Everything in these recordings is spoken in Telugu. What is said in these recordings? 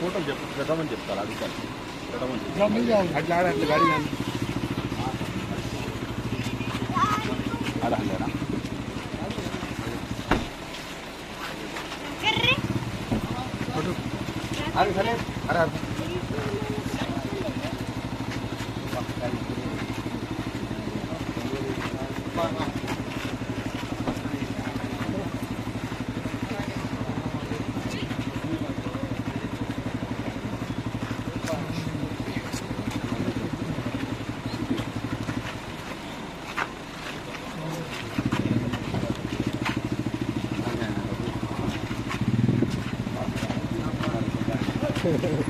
ఫోటోలు చెప్పు పెట్టమని చెప్తారు అది కాదు పెట్టమని చెప్తారు అట్లా ఆడ అట్లా గాడి కానీ ఆడ అల్లేరా కర్రీ Right, right.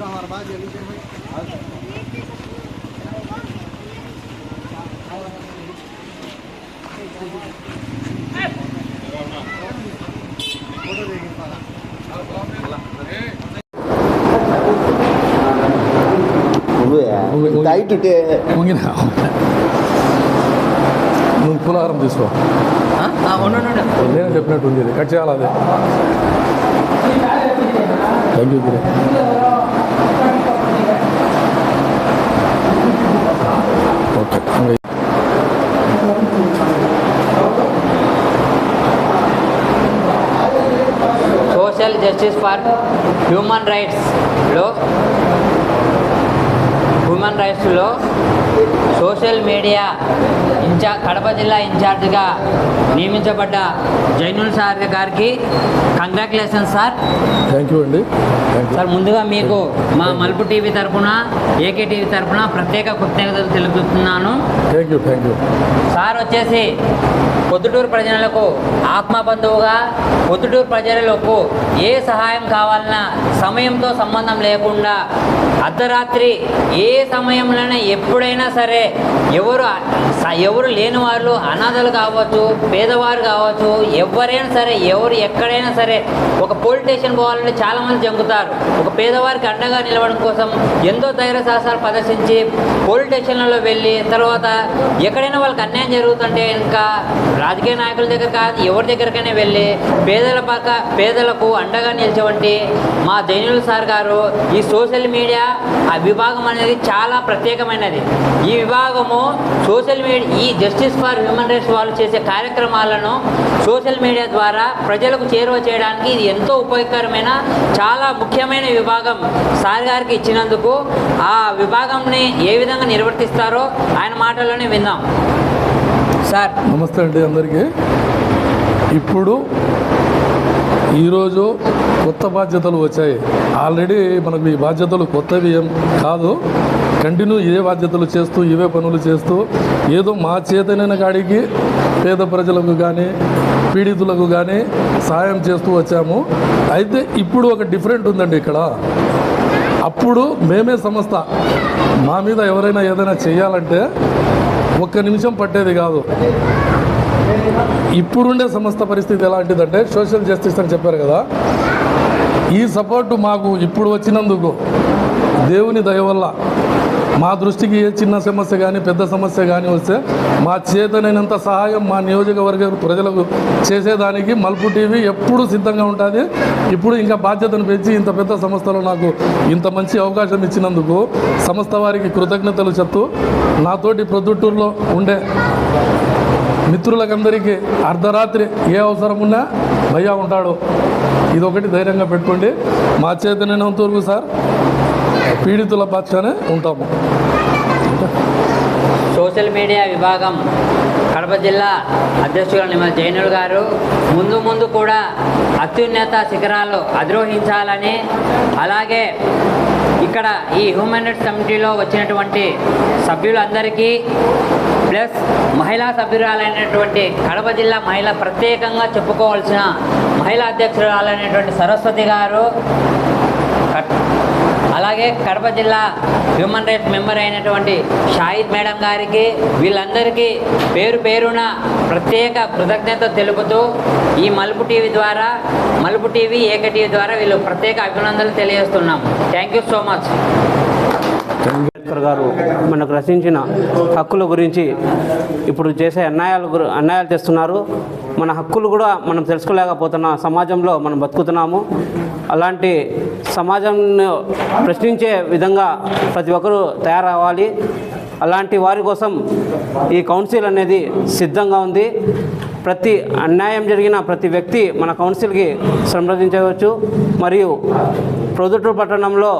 हमारे पास जल्दी से भाई फोटो देखेंगे ముగిన నువ్వు పులాహారం తీసుకో. నేను చెప్పినట్టు ఉంది ఇది కట్ చేయాలి అదే? Thank you Giri okay social justice for human రైట్స్లో human రైట్స్లో సోషల్ మీడియా ఇన్ఛా కడప జిల్లా ఇన్ఛార్జిగా నియమించబడ్డ జైనుల్ సార్ గారికి కంగ్రాచులేషన్స్ సార్ థ్యాంక్ యూ అండి. సార్ ముందుగా మీకు మా మలుపు టీవీ తరపున ఏకే టీవీ తరపున ప్రత్యేక కృతజ్ఞతలు తెలుపుతున్నాను. Thank you thank you sir వచ్చేసి పొద్దుటూరు ప్రజలకు ఆత్మ బంధువుగా పొద్దుటూరు ప్రజలకు ఏ సహాయం కావాలన్నా సమయంతో సంబంధం లేకుండా అర్ధరాత్రి ఏ సమయంలోనే ఎప్పుడైనా సరే ఎవరు ఎవరు లేని వాళ్ళు అనాథలు కావచ్చు పేదవారు కావచ్చు ఎవరైనా సరే ఎవరు ఎక్కడైనా సరే ఒక పోలీస్ స్టేషన్ పోవాలంటే చాలామంది జంకుతారు. ఒక పేదవారికి అండగా నిలవడం కోసం ఎంతో ధైర్య సాహసాలు ప్రదర్శించి పోలీస్ స్టేషన్లలో వెళ్ళి తర్వాత ఎక్కడైనా వాళ్ళకి అన్యాయం జరుగుతుంటే ఇంకా రాజకీయ నాయకుల దగ్గర కాదు ఎవరి దగ్గరకైనా వెళ్ళి పేదల పక్క పేదలకు అండగా నిలిచేవంటి మా జైనుల్ సార్ గారు ఈ సోషల్ మీడియా ఆ విభాగం అనేది చాలా చాలా ప్రత్యేకమైనది. ఈ విభాగము సోషల్ మీడియా ఈ జస్టిస్ ఫర్ హ్యూమన్ రైట్స్ వాళ్ళు చేసే కార్యక్రమాలను సోషల్ మీడియా ద్వారా ప్రజలకు చేరువ చేయడానికి ఇది ఎంతో ఉపయోగకరమైన చాలా ముఖ్యమైన విభాగం సార్ గారికి ఇచ్చినందుకు. ఆ విభాగంని ఏ విధంగా నిర్వర్తిస్తారో ఆయన మాటల్లోనే విందాం. సార్. నమస్తే అండి అందరికీ. ఇప్పుడు ఈరోజు కొత్త బాధ్యతలు వచ్చాయి. ఆల్రెడీ మనకు ఈ బాధ్యతలు కొత్తవి ఏం కాదు. కంటిన్యూ ఇవే బాధ్యతలు చేస్తూ ఇవే పనులు చేస్తూ ఏదో మా చేతనైన కాడికి పేద ప్రజలకు కానీ పీడితులకు కానీ సాయం చేస్తూ వచ్చాము. అయితే ఇప్పుడు ఒక డిఫరెంట్ ఉందండి ఇక్కడ. అప్పుడు మేమే సంస్థ. మా మీద ఎవరైనా ఏదైనా చేయాలంటే ఒక్క నిమిషం పట్టేది కాదు. ఇప్పుడుండే సంస్థ పరిస్థితి ఎలాంటిదంటే సోషల్ జస్టిస్ అని చెప్పారు కదా. ఈ సపోర్టు మాకు ఇప్పుడు వచ్చినందుకు దేవుని దయ వల్ల మా దృష్టికి ఏ చిన్న సమస్య కానీ పెద్ద సమస్య కానీ వస్తే మా చేతనైనంత సహాయం మా నియోజకవర్గ ప్రజలకు చేసేదానికి మల్పు టీవీ ఎప్పుడు సిద్ధంగా ఉంటుంది. ఇప్పుడు ఇంకా బాధ్యతను పెంచి ఇంత పెద్ద సంస్థలో నాకు ఇంత మంచి అవకాశం ఇచ్చినందుకు సంస్థ వారికి కృతజ్ఞతలు చెప్తూ నాతోటి ప్రొద్దుటూరులో ఉండే మిత్రులకందరికీ అర్ధరాత్రి ఏ అవసరం ఉన్నా భయ్యా ఉంటాడు. ఇదొకటి ధైర్యంగా పెట్టుకోండి. మా చేతనైనంత వరకు సార్ పీడితుల పక్షానే ఉంటాము. సోషల్ మీడియా విభాగం కడప జిల్లా అధ్యక్షులు నిమ్మల జైనుల్ గారు ముందు ముందు కూడా అత్యున్నత శిఖరాలు అధిరోహించాలని అలాగే ఇక్కడ ఈ హ్యూమన్ రైట్స్ కమిటీలో వచ్చినటువంటి సభ్యులందరికీ ప్లస్ మహిళా సభ్యురాలైనటువంటి కడప జిల్లా మహిళ ప్రత్యేకంగా చెప్పుకోవాల్సిన మహిళా అధ్యక్షురాలైనటువంటి సరస్వతి గారు అలాగే కడప జిల్లా హ్యూమన్ రైట్స్ మెంబర్ అయినటువంటి షాహిద్ మేడం గారికి వీళ్ళందరికీ పేరు పేరున ప్రత్యేక కృతజ్ఞత తెలుపుతూ ఈ మలుపు టీవీ ద్వారా మలుపు టీవీ ఏక టీవీ ద్వారా వీళ్ళు ప్రత్యేక అభినందనలు తెలియజేస్తున్నాం thank you so much Ambedkar గారు మనకు రచించిన హక్కుల గురించి ఇప్పుడు చేసే అన్యాయాలు అన్యాయాలు చేస్తున్నారు. మన హక్కులు కూడా మనం తెలుసుకోలేకపోతున్న సమాజంలో మనం బతుకుతున్నాము. అలాంటి సమాజంను ప్రశ్నించే విధంగా ప్రతి ఒక్కరూ తయారవ్వాలి. అలాంటి వారి కోసం ఈ కౌన్సిల్ అనేది సిద్ధంగా ఉంది. ప్రతి అన్యాయం జరిగిన ప్రతి వ్యక్తి మన కౌన్సిల్కి సంప్రదించవచ్చు. మరియు ప్రొద్దుటూరు పట్టణంలో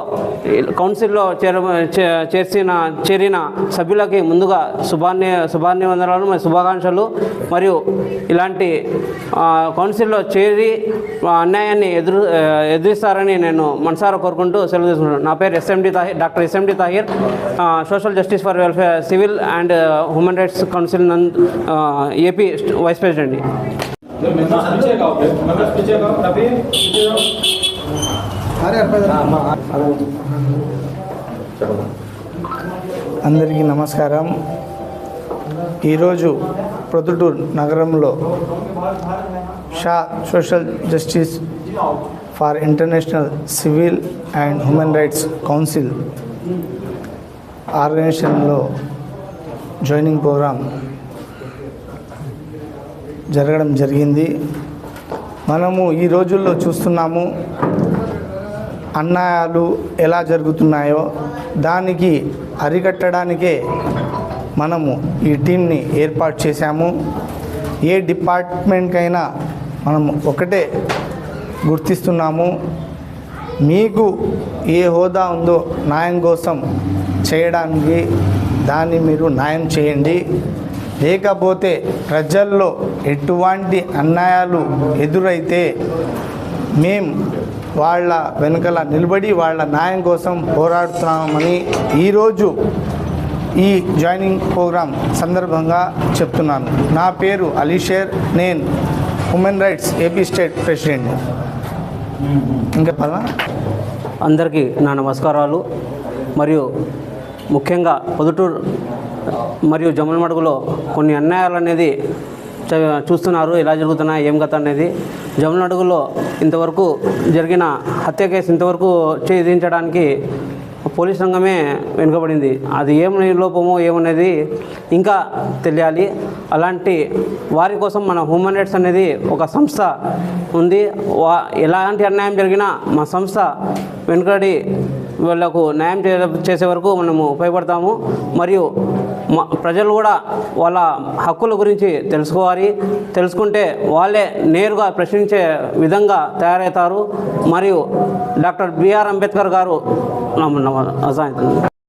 కౌన్సిల్లో చేర చే- చేర్చిన చేరిన సభ్యులకి ముందుగా శుభాన్ని శుభాన్యవందనాలు మరియు శుభాకాంక్షలు. మరియు ఇలాంటి కౌన్సిల్లో చేరి అన్యాయాన్ని ఎదురు ఎదిరిస్తారని నేను మనసారా కోరుకుంటూ సెలవు తీసుకుంటున్నాను. నా పేరు SMD Tahir doctor SMD Tahir. Social justice for welfare civil and human rights council AP vice president అందరికీ నమస్కారం. ఈరోజు ప్రొద్దుటూరు నగరంలో Shah social justice for international civil and human rights council ఆర్గనైజేషన్లో జాయినింగ్ ప్రోగ్రాం జరగడం జరిగింది. మనము ఈ రోజుల్లో చూస్తున్నాము అన్యాయాలు ఎలా జరుగుతున్నాయో దానికి అరికట్టడానికే మనము ఈ టీంని ఏర్పాటు చేశాము. ఏ డిపార్ట్మెంట్కైనా మనం ఒకటే గుర్తిస్తున్నాము. మీకు ఏ హోదా ఉందో న్యాయం కోసం చేయడానికి దాన్ని మీరు న్యాయం చేయండి. లేకపోతే ప్రజల్లో ఎటువంటి అన్యాయాలు ఎదురైతే మేం వాళ్ళ వెనుకల నిలబడి వాళ్ళ న్యాయం కోసం పోరాడుతున్నామని ఈరోజు ఈ జాయినింగ్ ప్రోగ్రాం సందర్భంగా చెప్తున్నాను. నా పేరు అలీషేర్ నేను human rights AP state president ఇంకా పద అందరికీ నా నమస్కారాలు. మరియు ముఖ్యంగా పొదుటూరు మరియు జమ్మలమడుగులో కొన్ని అన్యాయాలు అనేది చూస్తున్నారు ఎలా జరుగుతున్నాయి ఏం కథ అనేది. జమ్మలమడుగులో ఇంతవరకు జరిగిన హత్య కేసు ఇంతవరకు ఛేదించడానికి పోలీస్ రంగమే వెనుకబడింది. అది ఏం లోపమో ఏమనేది ఇంకా తెలియాలి. అలాంటి వారి కోసం మన హ్యూమన్ రైట్స్ అనేది ఒక సంస్థ ఉంది. వా ఎలాంటి అన్యాయం జరిగినా మా సంస్థ వెనుకడి వీళ్ళకు న్యాయం చేసే వరకు మనము ఉపయోగపడతాము. మరియు ప్రజలు కూడా వాళ్ళ హక్కుల గురించి తెలుసుకోవాలి తెలుసుకుంటే వాళ్ళే నేరుగా ప్రశ్నించే విధంగా తయారవుతారు మరియు డాక్టర్ బిఆర్ అంబేద్కర్ గారు